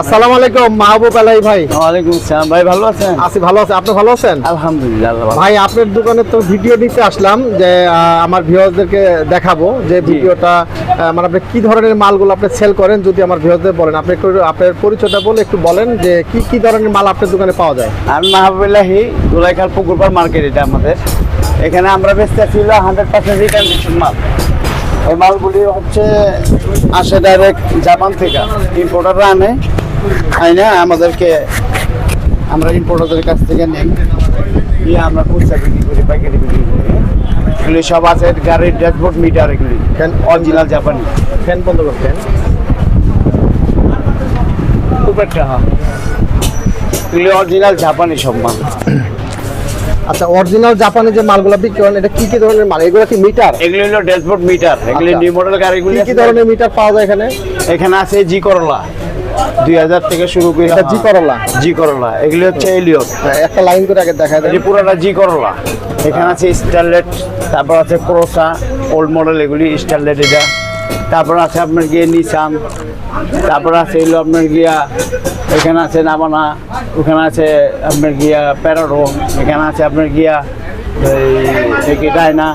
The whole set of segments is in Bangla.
আসসালামু আলাইকুম মাহবুব আলাই ভাই। ওয়ালাইকুম আসসালাম। ভাই ভালো আছেন? আছি ভালো আছে। আপনি ভালো আছেন? আলহামদুলিল্লাহ। ভাই আপনার দোকানে তো ভিডিও নিতে আসলাম যে আমার ভিউয়ারদেরকে দেখাবো যে ভিডিওটা মানে আপনি কি ধরনের মালগুলো আপনি সেল করেন যদি আমার ভিউয়ারদের বলেন। আপনি একটু আপনার পরিচয়টা বলে একটু বলেন যে কি কি ধরনের মাল আপনার দোকানে পাওয়া যায়? আমি মাহবুবুল্লাহি দুলাইখাল পুকুরপাড় মার্কেট এটা আমাদের। এখানে আমরা বেচতে ছিল হান্ড্রেড পার্সেন্ট রিটার্ন মাল। এই মালগুলি হচ্ছে আসে ডাইরেক্ট জাপান থেকে। ইম্পোর্টাররা আনে। আইনে আমাদেরকে আমরা ইম্পোর্টারদের কাছ থেকে নিই। নিয়ে আমরা খুচরা বিক্রি করি পাইকারি বিক্রি করি। এগুলি সব আছে গাড়ির ড্যাশবোর্ড মিটার এগুলি। ফ্যান অরিজিনাল জাপানি ফ্যান বন্ধ করতেন উপরটা হ্যাঁ। এগুলি অরিজিনাল জাপানি সব মাল। আচ্ছা অরিজিনাল জাপানি যে মালগুলো বিক্রি করেন এটা কি কি ধরনের মাল? এগুলো কি মিটার এগুলি হলো ড্যাশবোর্ড মিটার এগুলি আচ্ছা। নিউ মডেল গাড়িগুলি কি কি ধরনের মিটার পাওয়া যায় এখানে? এখানে আছে জি করলা দুই হাজার থেকে শুরু করে এটা জি করলা জি করলা এগুলি হচ্ছে এলিয়ট হ্যাঁ, একটা লাইন করে আগে দেখা যায় পুরোটা জি করলা এখানে আছে স্টারলেট তারপর আছে ক্রোসা ওল্ড মডেল এগুলি স্টারলেট এটা। তারপর আছে আপনার গিয়ে নিসান তারপর আছে হলো আপনার গিয়া এখানে আছে নামানা ওখানে আছে আপনার গিয়া প্যারাডো এখানে আছে আপনার গিয়া এই ডায়না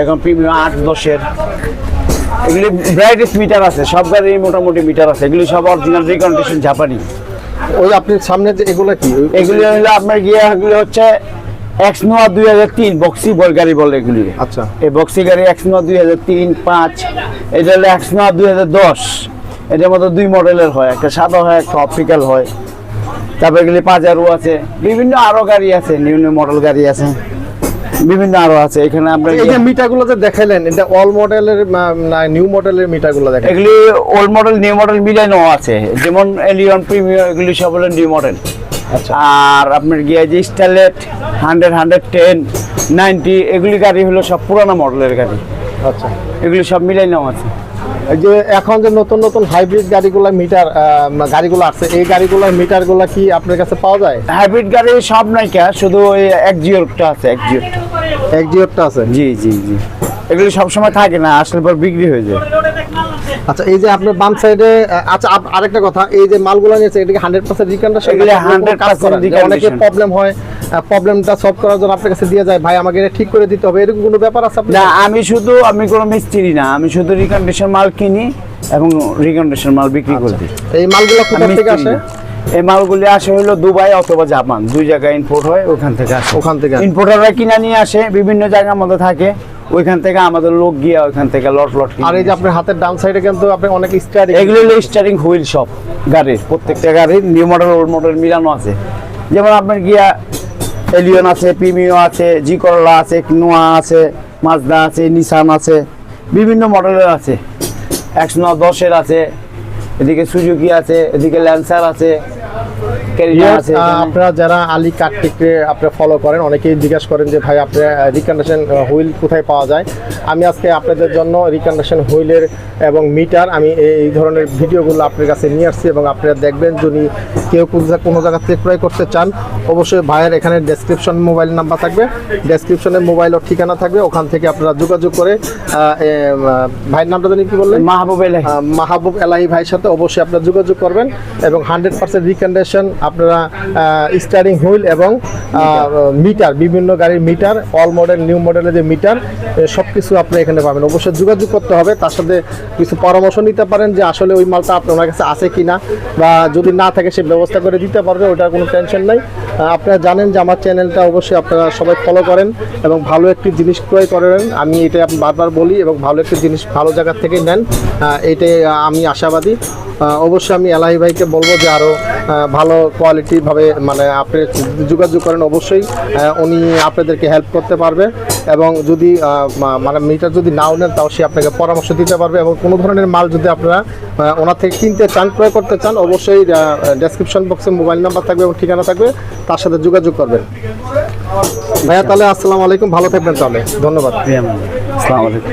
এখন প্রিমিয়াম আট দশের। এগুলি ব্রাইটেস মিটার আছে সব গাড়ির মোটামুটি মিটার আছে এগুলি সব অরিজিনাল রিকন্ডিশন জাপানি ওই আপনি সামনে যে এগুলো কি? এগুলি হলো আপনার গিয়ে এগুলি হচ্ছে এক্স নোয়া দুই হাজার তিন বক্সি বল গাড়ি বলে এগুলি। আচ্ছা। এই বক্সি গাড়ি এক্স নোয়া দুই হাজার তিন পাঁচ এটা হলো এক্স নোয়া দুই হাজার দশ। এটার মধ্যে দুই মডেলের হয় একটা সাদা হয় একটা অপটিক্যাল হয়। তারপর এগুলি পাজারও আছে বিভিন্ন আরও গাড়ি আছে নিউ নিউ মডেল গাড়ি আছে। বিভিন্ন আরও আছে এখানে আপনার এই যে মিটারগুলো যে দেখাইলেন এটা অল মডেলের না নিউ মডেলের মিটারগুলো দেখেন। এগুলি ওল্ড মডেল নিউ মডেল মিলানো আছে। যেমন এলিয়ন প্রিমিয়ার এগুলি সব হলো নিউ মডেল আচ্ছা। আর আপনার গিয়ে যে Starlet hundred hundred ten ninety এগুলি গাড়ি হলো সব পুরানো মডেলের গাড়ি। আচ্ছা। এগুলি সব মিলাই নেওয়া আছে। এই যে এখন যে নতুন নতুন হাইব্রিড গাড়িগুলো মিটার গাড়িগুলো আছে এই গাড়িগুলোর মিটারগুলো কি আপনার কাছে পাওয়া যায়? হাইব্রিড গাড়ি সব নাই কা শুধু ওই এক জিওরটা আছে এক জিওরটা এক জিওরটা আছে? জি জি জি। এগুলি সবসময় থাকে না আসলে পর বিক্রি হয়ে যায়। আচ্ছা এই যে আপনার বাম সাইডে আচ্ছা আরেকটা কথা এই যে মালগুলো নিয়েছে এটা কি হান্ড্রেড পার্সেন্ট 100% অনেকে প্রবলেম হয় প্রবলেমটা সলভ করার জন্য আপনার কাছে দিয়ে যায় ভাই আমাকে এটা ঠিক করে দিতে হবে। এরকম কোনো ব্যাপার আছে না আমি শুধু আমি কোনো মিস্ত্রি না আমি শুধু রিকন্ডিশন মাল কিনি এবং রিকন্ডিশন মাল বিক্রি করে দিই। এই মালগুলো কোথা থেকে আসে। এই মালগুলি আসে হলো দুবাই অথবা জাপান। দুই জায়গায় ইম্পোর্ট হয় ওখান থেকে আসে। ওখান থেকে। ইম্পোর্টাররা কিনে নিয়ে আসে বিভিন্ন জায়গার মধ্যে থাকে। ওইখান থেকে আমাদের লোক গিয়ে ওইখান থেকে লট লট কিনে আর এই যে আপনার হাতের ডান সাইডে কিন্তু আপনি অনেক স্টার এগুলো হলো স্টারিং হুইল সব গাড়ির। প্রত্যেকটা গাড়ির নিউ মডেল ওল্ড মডেল মিলানো আছে। যেমন আপনার গিয়া এলিয়ন আছে প্রিমিও আছে জি করলা আছে নোয়া আছে মাজদা আছে নিসান আছে বিভিন্ন মডেলের আছে। একশো ন দশের আছে। এদিকে সুজুকি আছে এদিকে ল্যান্সার আছে। আপনারা যারা আলী কার্তিককে আপনারা ফলো করেন অনেকেই জিজ্ঞাসা করেন যে ভাই আপনার রিকন্ডিশন হুইল কোথায় পাওয়া যায়? আমি আজকে আপনাদের জন্য রিকন্ডিশন হুইলের এবং মিটার আমি এই- ধরনের ভিডিওগুলো আপনার কাছে নিয়ে আসছি এবং আপনারা দেখবেন যদি কেউ কোনো জায়গা থেকে ক্রয় করতে চান অবশ্যই ভাইয়ের এখানে ডেসক্রিপশন মোবাইল নাম্বার থাকবে। ডেসক্রিপশনে মোবাইল ও ঠিকানা থাকবে ওখান থেকে আপনারা যোগাযোগ করে ভাইয়ের নামটা জানি কি বললেন? মাহবুব এলাহি মাহবুব এলাহি ভাইয়ের সাথে অবশ্যই আপনারা যোগাযোগ করবেন এবং হান্ড্রেড পার্সেন্ট রিকন্ডিশন আপনারা স্টারিং হুইল এবং মিটার, বিভিন্ন গাড়ির মিটার অল মডেল নিউ মডেলের যে মিটার সব কিছু আপনি এখানে পাবেন। অবশ্যই যোগাযোগ করতে হবে, তার সাথে কিছু পরামর্শ নিতে পারেন যে আসলে ওই মালটা আপনার কাছে আছে কি না বা যদি না থাকে সে ব্যবস্থা করে দিতে পারবে ওটার কোনো টেনশন নাই। আপনারা জানেন যে আমার চ্যানেলটা অবশ্যই আপনারা সবাই ফলো করেন এবং ভালো একটি জিনিস ক্রয় করেন আমি এটা বারবার বলি এবং ভালো একটি জিনিস ভালো জায়গা থেকে নেন। এটাই আমি আশাবাদী। অবশ্যই আমি এলাহি ভাইকে বলব যে আরও ভালো কোয়ালিটিভাবে মানে আপনি যোগাযোগ করেন। অবশ্যই উনি আপনাদেরকে হেল্প করতে পারবে এবং যদি মানে মিটার যদি নাও নেন, তাও সে আপনাকে পরামর্শ দিতে পারবে এবং কোনো ধরনের মাল যদি আপনারা ওনার থেকে কিনতে চান, ক্রয় করতে চান, অবশ্যই ডেসক্রিপশন বক্সে মোবাইল নাম্বার থাকবে এবং ঠিকানা থাকবে, তার সাথে যোগাযোগ করবেন। ভাইয়া, তাহলে আসসালামু আলাইকুম, ভালো থাকবেন তাহলে। ধন্যবাদ। আসসালামু আলাইকুম।